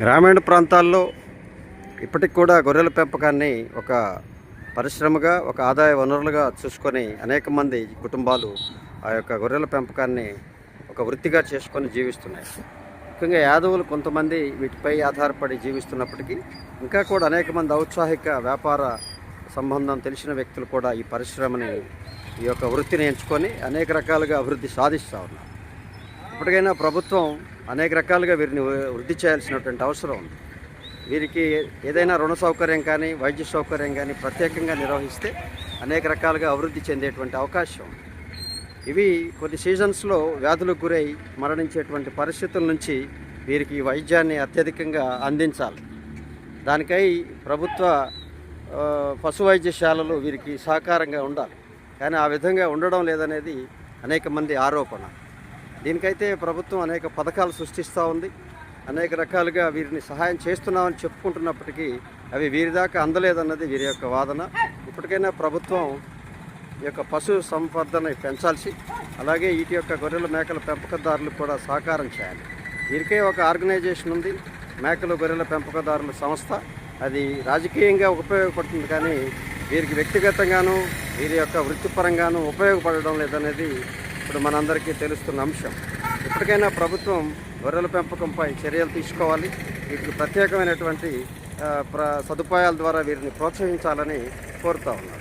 గ్రామీణ ప్రాంతాల్లో ఇప్పటికి కూడా గొర్రెల పెంపకాన్ని ఒక పరిశ్రమగా ఒక ఆదాయ వనరులుగా చూసుకొని అనేక మంది కుటుంబాలు ఆ యొక్క గొర్రెల పెంపకాన్ని ఒక వృత్తిగా చేసుకొని జీవిస్తున్నాయి. ముఖ్యంగా యాదవులు కొంతమంది వీటిపై ఆధారపడి జీవిస్తున్నప్పటికీ ఇంకా కూడా అనేక మంది ఔత్సాహిక వ్యాపార సంబంధం తెలిసిన వ్యక్తులు కూడా ఈ పరిశ్రమని ఈ యొక్క వృత్తిని ఎంచుకొని అనేక రకాలుగా అభివృద్ధి సాధిస్తూ ఉన్నారు. ఇప్పటికైనా ప్రభుత్వం అనేక రకాలుగా వీరిని వృద్ధి చేయాల్సినటువంటి అవసరం ఉంది. వీరికి ఏదైనా రుణ సౌకర్యం కానీ వైద్య సౌకర్యం కానీ ప్రత్యేకంగా నిర్వహిస్తే అనేక రకాలుగా అభివృద్ధి చెందేటువంటి అవకాశం ఇవి కొన్ని సీజన్స్లో వ్యాధులకు గురై మరణించేటువంటి పరిస్థితుల నుంచి వీరికి వైద్యాన్ని అత్యధికంగా అందించాలి. దానికై ప్రభుత్వ పశు వైద్యశాలలు వీరికి సహకారంగా ఉండాలి. కానీ ఆ విధంగా ఉండడం లేదనేది అనేక మంది ఆరోపణ. దీనికైతే ప్రభుత్వం అనేక పథకాలు సృష్టిస్తూ ఉంది. అనేక రకాలుగా వీరిని సహాయం చేస్తున్నామని చెప్పుకుంటున్నప్పటికీ అవి వీరి దాకా అందలేదన్నది వీరి యొక్క వాదన. ఇప్పటికైనా ప్రభుత్వం ఈ యొక్క పశు సంపదని పెంచాల్సి అలాగే వీటి యొక్క గొర్రెల మేకల పెంపకదారులకు కూడా సహకారం చేయాలి. వీరికే ఒక ఆర్గనైజేషన్ ఉంది. మేకలు గొర్రెల పెంపకదారుల సంస్థ. అది రాజకీయంగా ఉపయోగపడుతుంది కానీ వీరికి వ్యక్తిగతంగాను వీరి యొక్క వృత్తిపరంగాను ఉపయోగపడడం లేదనేది ఇప్పుడు మనందరికీ తెలుస్తున్న అంశం. ఇప్పటికైనా ప్రభుత్వం గొర్రెల పెంపకంపై చర్యలు తీసుకోవాలి. వీటికి ప్రత్యేకమైనటువంటి ప్ర సదుపాయాల ద్వారా వీరిని ప్రోత్సహించాలని కోరుతా ఉన్నాను